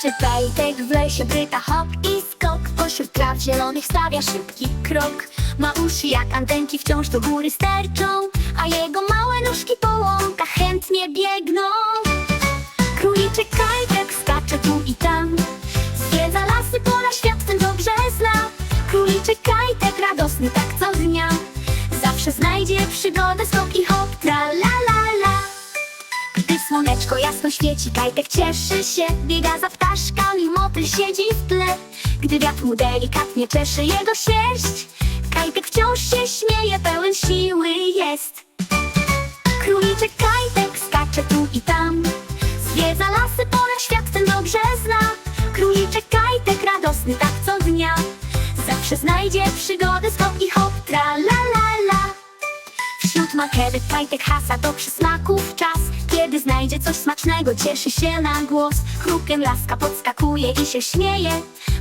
Króliczy pejtek w lesie bryta hop i skok. Pośród traw zielonych stawia szybki krok. Ma uszy jak antenki wciąż do góry sterczą A jego małe nóżki po łąkach chętnie biegną. Króliczy kajtek skacze tu i tam Zwiedza lasy, pola, świat ten dobrze zna. Króliczy kajtek radosny tak co dnia Zawsze znajdzie przygodę, skok i hop, tra la la słoneczko jasno świeci, kajtek cieszy się. Biega za ptaszkami, motyl siedzi w tle. Gdy wiatr mu delikatnie czeszy jego sierść. Kajtek wciąż się śmieje, pełen siły jest. Króliczek kajtek skacze tu i tam. Zwiedza lasy, pola, świat ten dobrze zna. Króliczek kajtek radosny tak co dnia. Zawsze znajdzie przygody, skok i hop, tra la la la. Wśród marchewek kajtek hasa do przysmaków czas Kiedy znajdzie coś smacznego, cieszy się na głos. Chrukiem laska podskakuje i się śmieje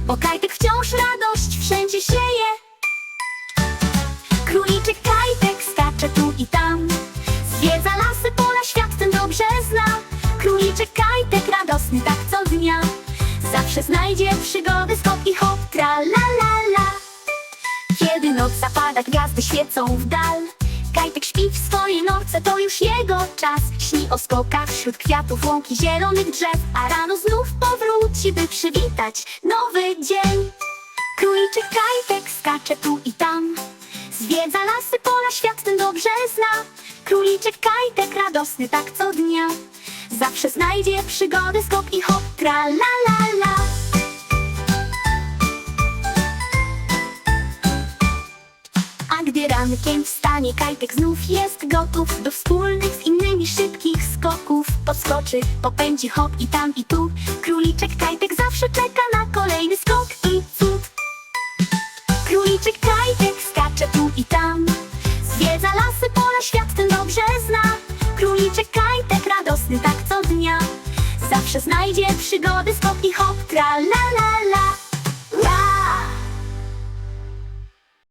Bo kajtek wciąż radość wszędzie sieje. Króliczek kajtek skacze tu i tam Zwiedza lasy, pola, świat ten dobrze zna. Króliczek kajtek radosny tak co dnia Zawsze znajdzie przygody, skok i hop, tra la la la. Kiedy noc zapada, gwiazdy świecą w dal Kajtek śpi w swojej norce, to już jego czas. Śni o skokach wśród kwiatów, łąki zielonych drzew A rano znów powróci, by przywitać nowy dzień. Króliczek kajtek skacze tu i tam Zwiedza lasy, pola, świat ten dobrze zna. Króliczek kajtek radosny tak co dnia Zawsze znajdzie przygody, skok i hop, tra la la la gdy rankiem wstanie, kajtek znów jest gotów Do wspólnych z innymi szybkich skoków. Podskoczy, popędzi hop i tam i tu. Króliczek kajtek zawsze czeka na kolejny skok i cud. Króliczek kajtek skacze tu i tam. Zwiedza lasy, pola, świat ten dobrze zna. Króliczek kajtek radosny tak co dnia. Zawsze znajdzie przygody, skok i hop, tra la la la